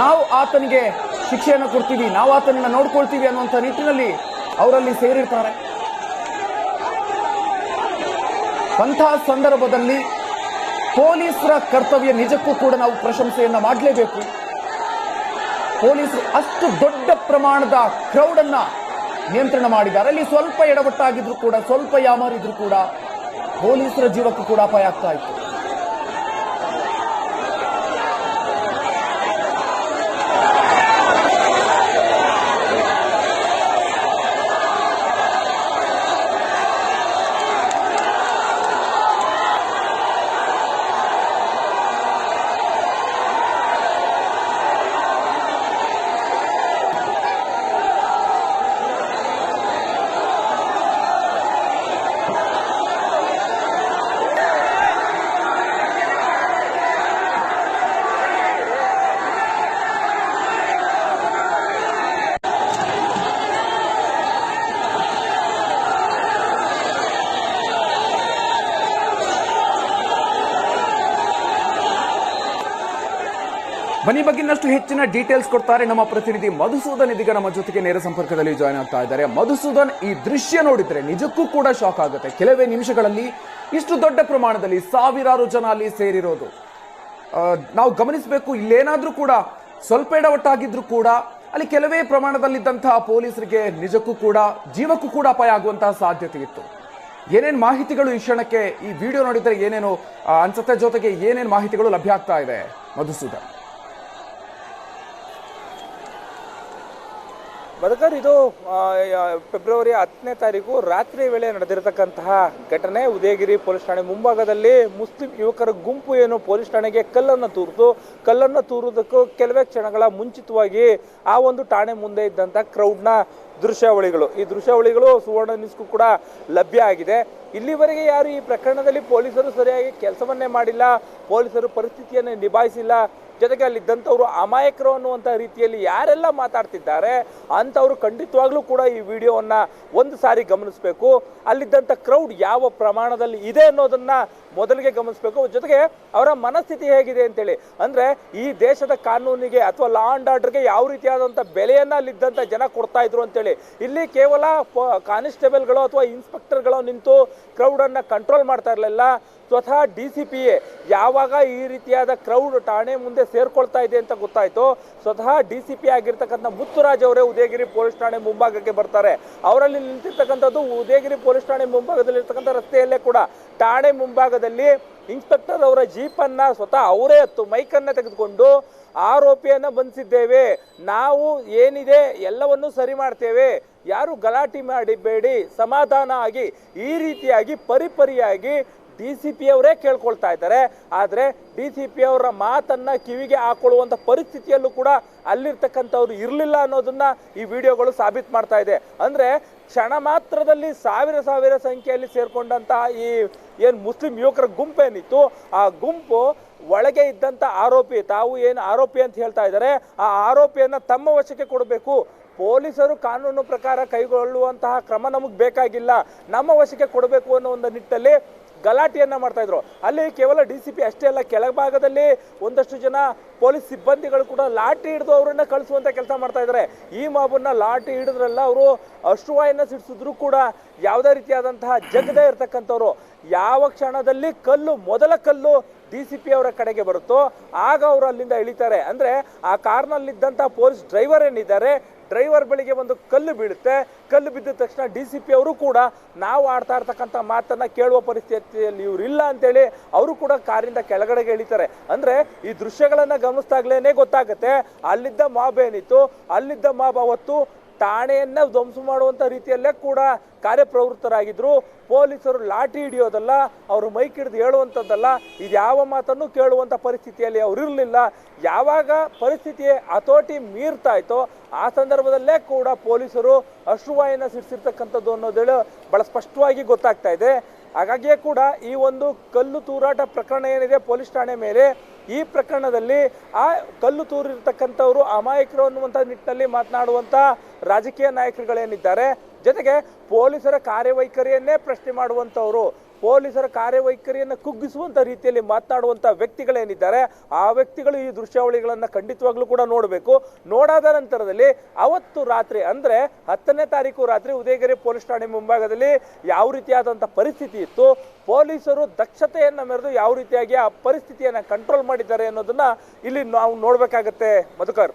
ನಾವು ಆತನಿಗೆ ಶಿಕ್ಷೆಯನ್ನು ಕೊಡ್ತೀವಿ, ನಾವು ಆತನನ್ನು ನೋಡ್ಕೊಳ್ತೀವಿ ಅನ್ನುವಂಥ ನಿಟ್ಟಿನಲ್ಲಿ ಅವರಲ್ಲಿ ಸೇರಿರ್ತಾರೆ. ಅಂತಹ ಸಂದರ್ಭದಲ್ಲಿ ಪೊಲೀಸರ ಕರ್ತವ್ಯ ನಿಜಕ್ಕೂ ಕೂಡ ನಾವು ಪ್ರಶಂಸೆಯನ್ನು ಮಾಡಲೇಬೇಕು. ಪೊಲೀಸರು ಅಷ್ಟು ದೊಡ್ಡ ಪ್ರಮಾಣದ ಕ್ರೌಡನ್ನು ನಿಯಂತ್ರಣ ಮಾಡಿದ್ದಾರೆ. ಅಲ್ಲಿ ಸ್ವಲ್ಪ ಎಡವಟ್ಟಾಗಿದ್ರು ಕೂಡ, ಸ್ವಲ್ಪ ಯಾಮಾರಿದ್ರು ಕೂಡ ಪೊಲೀಸರ ಜೀವಕ್ಕೂ ಕೂಡ ಅಪಾಯ ಆಗ್ತಾ ಇತ್ತು. ಬನ್ನಿ ಬಗ್ಗೆ ಇನ್ನಷ್ಟು ಹೆಚ್ಚಿನ ಡೀಟೇಲ್ಸ್ ಕೊಡ್ತಾರೆ ನಮ್ಮ ಪ್ರತಿನಿಧಿ ಮಧುಸೂದನ್ ಇದೀಗ ನಮ್ಮ ಜೊತೆಗೆ ನೇರ ಸಂಪರ್ಕದಲ್ಲಿ ಜಾಯ್ನ್ ಆಗ್ತಾ ಇದ್ದಾರೆ. ಮಧುಸೂದನ್, ಈ ದೃಶ್ಯ ನೋಡಿದ್ರೆ ನಿಜಕ್ಕೂ ಕೂಡ ಶಾಕ್ ಆಗುತ್ತೆ. ಕೆಲವೇ ನಿಮಿಷಗಳಲ್ಲಿ ಇಷ್ಟು ದೊಡ್ಡ ಪ್ರಮಾಣದಲ್ಲಿ ಸಾವಿರಾರು ಜನ ಅಲ್ಲಿ ಸೇರಿರೋದು. ನಾವು ಗಮನಿಸಬೇಕು, ಇಲ್ಲೇನಾದ್ರೂ ಕೂಡ ಸ್ವಲ್ಪ ಎಡವಟ್ಟಾಗಿದ್ರು ಕೂಡ ಅಲ್ಲಿ ಕೆಲವೇ ಪ್ರಮಾಣದಲ್ಲಿದ್ದಂತಹ ಪೊಲೀಸರಿಗೆ ನಿಜಕ್ಕೂ ಕೂಡ, ಜೀವಕ್ಕೂ ಕೂಡ ಅಪಾಯ ಆಗುವಂತಹ ಸಾಧ್ಯತೆ ಇತ್ತು. ಏನೇನು ಮಾಹಿತಿಗಳು ಈ ಕ್ಷಣಕ್ಕೆ ಈ ವಿಡಿಯೋ ನೋಡಿದರೆ ಏನೇನು ಅನ್ಸುತ್ತೆ ಜೊತೆಗೆ ಏನೇನು ಮಾಹಿತಿಗಳು ಲಭ್ಯ ಆಗ್ತಾ ಇದೆ ಮಧುಸೂದನ್? ಮಧುಕರ್ ಇದು ಫೆಬ್ರವರಿ ಹತ್ತನೇ ತಾರೀಕು ರಾತ್ರಿ ವೇಳೆ ನಡೆದಿರತಕ್ಕಂತಹ ಘಟನೆ. ಉದಯಗಿರಿ ಪೊಲೀಸ್ ಠಾಣೆ ಮುಂಭಾಗದಲ್ಲಿ ಮುಸ್ಲಿಂ ಯುವಕರ ಗುಂಪು ಏನು ಪೊಲೀಸ್ ಠಾಣೆಗೆ ಕಲ್ಲನ್ನು ತೂರಿತು ಕಲ್ಲನ್ನು ತೂರುವುದಕ್ಕೂ ಕೆಲವೇ ಕ್ಷಣಗಳ ಮುಂಚಿತವಾಗಿ ಆ ಒಂದು ಠಾಣೆ ಮುಂದೆ ಇದ್ದಂಥ ಕ್ರೌಡ್ನ ದೃಶ್ಯಾವಳಿಗಳು. ಈ ದೃಶ್ಯಾವಳಿಗಳು ಸುವರ್ಣ ನ್ಯೂಸ್ಗೂ ಕೂಡ ಲಭ್ಯ ಆಗಿದೆ. ಇಲ್ಲಿವರೆಗೆ ಯಾರು ಈ ಪ್ರಕರಣದಲ್ಲಿ ಪೊಲೀಸರು ಸರಿಯಾಗಿ ಕೆಲಸವನ್ನೇ ಮಾಡಿಲ್ಲ, ಪೊಲೀಸರು ಪರಿಸ್ಥಿತಿಯನ್ನು ನಿಭಾಯಿಸಿಲ್ಲ, ಜೊತೆಗೆ ಅಲ್ಲಿದ್ದಂಥವರು ಅಮಾಯಕರು ಅನ್ನುವಂಥ ರೀತಿಯಲ್ಲಿ ಯಾರೆಲ್ಲ ಮಾತಾಡ್ತಿದ್ದಾರೆ, ಅಂಥವ್ರು ಖಂಡಿತವಾಗ್ಲೂ ಕೂಡ ಈ ವಿಡಿಯೋವನ್ನು ಒಂದು ಸಾರಿ ಗಮನಿಸಬೇಕು. ಅಲ್ಲಿದ್ದಂಥ ಕ್ರೌಡ್ ಯಾವ ಪ್ರಮಾಣದಲ್ಲಿ ಇದೆ ಅನ್ನೋದನ್ನು ಮೊದಲಿಗೆ ಗಮನಿಸಬೇಕು. ಜೊತೆಗೆ ಅವರ ಮನಸ್ಥಿತಿ ಹೇಗಿದೆ ಅಂತೇಳಿ. ಅಂದರೆ ಈ ದೇಶದ ಕಾನೂನಿಗೆ ಅಥವಾ ಲಾ ಆ್ಯಂಡ್ ಆರ್ಡರ್ಗೆ ಯಾವ ರೀತಿಯಾದಂಥ ಬೆಲೆಯನ್ನು ಅಲ್ಲಿದ್ದಂಥ ಜನ ಕೊಡ್ತಾ ಇದ್ರು ಅಂತೇಳಿ. ಇಲ್ಲಿ ಕೇವಲ ಕಾನಿಸ್ಟೇಬಲ್ಗಳು ಅಥವಾ ಇನ್ಸ್ಪೆಕ್ಟರ್ಗಳು ನಿಂತು ಕ್ರೌಡನ್ನು ಕಂಟ್ರೋಲ್ ಮಾಡ್ತಾ ಇರಲಿಲ್ಲ. ಸ್ವತಃ ಡಿ ಸಿ ಪಿ ಎ ಯಾವಾಗ ಈ ರೀತಿಯಾದ ಕ್ರೌಡ್ ಠಾಣೆ ಮುಂದೆ ಸೇರ್ಕೊಳ್ತಾ ಇದೆ ಅಂತ ಗೊತ್ತಾಯಿತು. ಸ್ವತಃ ಡಿ ಸಿ ಪಿ ಆಗಿರ್ತಕ್ಕಂಥ ಮುತ್ತುರಾಜ್ ಅವರೇ ಉದಯಗಿರಿ ಪೊಲೀಸ್ ಠಾಣೆ ಮುಂಭಾಗಕ್ಕೆ ಬರ್ತಾರೆ. ಅವರಲ್ಲಿ ನಿಂತಿರ್ತಕ್ಕಂಥದ್ದು ಉದಯಗಿರಿ ಪೊಲೀಸ್ ಠಾಣೆ ಮುಂಭಾಗದಲ್ಲಿ ಇರ್ತಕ್ಕಂಥ ರಸ್ತೆಯಲ್ಲೇ ಕೂಡ. ಠಾಣೆ ಮುಂಭಾಗದಲ್ಲಿ ಇನ್ಸ್ಪೆಕ್ಟರ್ ಅವರ ಜೀಪನ್ನು ಸ್ವತಃ ಅವರೇ ಹತ್ತು ಮೈಕನ್ನ ತೆಗೆದುಕೊಂಡು ಆರೋಪಿಯನ್ನ ಬಂಧಿಸಿದ್ದೇವೆ. ನಾವು ಏನಿದೆ ಎಲ್ಲವನ್ನೂ ಸರಿ ಮಾಡ್ತೇವೆ. ಯಾರು ಗಲಾಟೆ ಮಾಡಿಬೇಡಿ, ಸಮಾಧಾನ ಆಗಿ, ಈ ರೀತಿಯಾಗಿ ಪರಿಪರಿಯಾಗಿ ಡಿ ಸಿ ಪಿ ಅವರೇ ಕೇಳ್ಕೊಳ್ತಾ ಇದ್ದಾರೆ. ಆದರೆ ಡಿ ಸಿ ಪಿ ಅವರ ಮಾತನ್ನ ಕಿವಿಗೆ ಹಾಕೊಳ್ಳುವಂಥ ಪರಿಸ್ಥಿತಿಯಲ್ಲೂ ಕೂಡ ಅಲ್ಲಿರ್ತಕ್ಕಂಥವ್ರು ಇರಲಿಲ್ಲ ಅನ್ನೋದನ್ನ ಈ ವಿಡಿಯೋಗಳು ಸಾಬೀತು ಮಾಡ್ತಾ ಇದೆ. ಅಂದ್ರೆ ಕ್ಷಣ ಮಾತ್ರದಲ್ಲಿ ಸಾವಿರ ಸಾವಿರ ಸಂಖ್ಯೆಯಲ್ಲಿ ಸೇರ್ಕೊಂಡಂತಹ ಈ ಏನು ಮುಸ್ಲಿಂ ಯುವಕರ ಗುಂಪೇನಿತ್ತು, ಆ ಗುಂಪು ಒಳಗೆ ಇದ್ದಂಥ ಆರೋಪಿ, ತಾವು ಏನು ಆರೋಪಿ ಅಂತ ಹೇಳ್ತಾ ಇದ್ದಾರೆ, ಆ ಆರೋಪಿಯನ್ನ ತಮ್ಮ ವಶಕ್ಕೆ ಕೊಡಬೇಕು. ಪೊಲೀಸರು ಕಾನೂನು ಪ್ರಕಾರ ಕೈಗೊಳ್ಳುವಂತಹ ಕ್ರಮ ನಮಗೆ ಬೇಕಾಗಿಲ್ಲ. ನಮ್ಮ ವಶಕ್ಕೆ ಕೊಡಬೇಕು ಅನ್ನೋ ಒಂದು ನಿಟ್ಟಲ್ಲಿ ಗಲಾಟೆಯನ್ನ ಮಾಡ್ತಾ ಇದ್ರು. ಅಲ್ಲಿ ಕೇವಲ ಡಿ ಸಿ ಪಿ ಅಷ್ಟೇ ಅಲ್ಲ, ಕೆಳಭಾಗದಲ್ಲಿ ಒಂದಷ್ಟು ಜನ ಪೊಲೀಸ್ ಸಿಬ್ಬಂದಿಗಳು ಕೂಡ ಲಾಠಿ ಹಿಡಿದು ಅವರನ್ನ ಕಳಿಸುವಂತ ಕೆಲಸ ಮಾಡ್ತಾ ಇದ್ದಾರೆ ಈ ಮಾಬನ್ನ ಲಾಠಿ ಹಿಡಿದ್ರಲ್ಲ ಅವರು ಅಶ್ರುವಾಯನ್ನ ಸಿಡಿಸಿದ್ರು ಕೂಡ ಯಾವುದೇ ರೀತಿಯಾದಂತಹ ಜಗದೇ ಇರ್ತಕ್ಕಂಥವ್ರು. ಯಾವ ಕ್ಷಣದಲ್ಲಿ ಕಲ್ಲು, ಮೊದಲ ಕಲ್ಲು ಡಿ ಸಿ ಪಿ ಅವರ ಕಡೆಗೆ ಬರುತ್ತೋ, ಆಗ ಅವರು ಅಲ್ಲಿಂದ ಇಳಿತಾರೆ. ಅಂದ್ರೆ ಆ ಕಾರ್ನಲ್ಲಿದ್ದಂಥ ಪೊಲೀಸ್ ಡ್ರೈವರ್ ಏನಿದ್ದಾರೆ, ಡ್ರೈವರ್ ಬಳಿಗೆ ಒಂದು ಕಲ್ಲು ಬೀಳುತ್ತೆ. ಕಲ್ಲು ಬಿದ್ದ ತಕ್ಷಣ ಡಿ ಸಿ ಪಿ ಅವರು ಕೂಡ ನಾವು ಆಡ್ತಾ ಇರ್ತಕ್ಕಂಥ ಮಾತನ್ನ ಕೇಳುವ ಪರಿಸ್ಥಿತಿಯಲ್ಲಿ ಇವರಿಲ್ಲ ಅಂತೇಳಿ ಅವರು ಕೂಡ ಕಾರಿಂದ ಕೆಳಗಡೆಗೆ ಇಳಿತಾರೆ. ಅಂದ್ರೆ ಈ ದೃಶ್ಯಗಳನ್ನು ಗಮನಿಸ್ದಾಗ್ಲೇನೆ ಗೊತ್ತಾಗುತ್ತೆ. ಅಲ್ಲಿದ್ದ ಮಾಬ್ ಏನಿತ್ತು? ಅಲ್ಲಿದ್ದ ಮಾಬ್ ಅವತ್ತು ಠಾಣೆಯನ್ನ ಧ್ವಂಸ ಮಾಡುವಂತ ರೀತಿಯಲ್ಲೇ ಕೂಡ ಕಾರ್ಯಪ್ರವೃತ್ತರಾಗಿದ್ರು. ಪೊಲೀಸರು ಲಾಠಿ ಹಿಡಿಯೋದಲ್ಲ, ಅವರು ಮೈಕ್ ಹಿಡಿದು ಹೇಳುವಂಥದ್ದಲ್ಲ ಇದು ಯಾವ ಮಾತನ್ನು ಕೇಳುವಂಥ ಪರಿಸ್ಥಿತಿಯಲ್ಲಿ ಅವರು ಇರಲಿಲ್ಲ. ಯಾವಾಗ ಪರಿಸ್ಥಿತಿ ಹತೋಟಿ ಮೀರ್ತಾ ಇತ್ತೋ ಆ ಸಂದರ್ಭದಲ್ಲೇ ಕೂಡ ಪೊಲೀಸರು ಅಶ್ರುವಾಯನ ಸಿಡಿಸಿರ್ತಕ್ಕಂಥದ್ದು ಅನ್ನೋದೇಳು ಬಹಳ ಸ್ಪಷ್ಟವಾಗಿ ಗೊತ್ತಾಗ್ತಾ ಇದೆ. ಹಾಗಾಗಿಯೇ ಕೂಡ ಈ ಒಂದು ಕಲ್ಲು ತೂರಾಟ ಪ್ರಕರಣ ಏನಿದೆ ಪೊಲೀಸ್ ಠಾಣೆ ಮೇಲೆ, ಈ ಪ್ರಕರಣದಲ್ಲಿ ಆ ಕಲ್ಲು ತೂರಿರ್ತಕ್ಕಂಥವರು ಅಮಾಯಕರು ಅನ್ನುವಂಥ ನಿಟ್ಟಿನಲ್ಲಿ ಮಾತನಾಡುವಂಥ ರಾಜಕೀಯ ನಾಯಕರುಗಳೇನಿದ್ದಾರೆ? ಜೊತೆಗೆ ಪೊಲೀಸರ ಕಾರ್ಯವೈಖರಿಯನ್ನೇ ಪ್ರಶ್ನೆ ಮಾಡುವಂಥವರು, ಪೊಲೀಸರ ಕಾರ್ಯವೈಖರಿಯನ್ನು ಕುಗ್ಗಿಸುವಂಥ ರೀತಿಯಲ್ಲಿ ಮಾತನಾಡುವಂಥ ವ್ಯಕ್ತಿಗಳೇನಿದ್ದಾರೆ, ಆ ವ್ಯಕ್ತಿಗಳು ಈ ದೃಶ್ಯಾವಳಿಗಳನ್ನು ಖಂಡಿತವಾಗ್ಲೂ ಕೂಡ ನೋಡಬೇಕು. ನೋಡಾದ ನಂತರದಲ್ಲಿ ಅವತ್ತು ರಾತ್ರಿ, ಅಂದರೆ ಹತ್ತನೇ ತಾರೀಕು ರಾತ್ರಿ ಉದಯಗಿರಿ ಪೊಲೀಸ್ ಠಾಣೆ ಮುಂಭಾಗದಲ್ಲಿ ಯಾವ ರೀತಿಯಾದಂಥ ಪರಿಸ್ಥಿತಿ ಇತ್ತು? ಪೊಲೀಸರು ದಕ್ಷತೆಯನ್ನು ಮೆರೆದು ಯಾವ ರೀತಿಯಾಗಿ ಆ ಪರಿಸ್ಥಿತಿಯನ್ನು ಕಂಟ್ರೋಲ್ ಮಾಡಿದ್ದಾರೆ ಅನ್ನೋದನ್ನು ಇಲ್ಲಿ ನಾವು ನೋಡಬೇಕಾಗತ್ತೆ. ಮಧುಕರ್.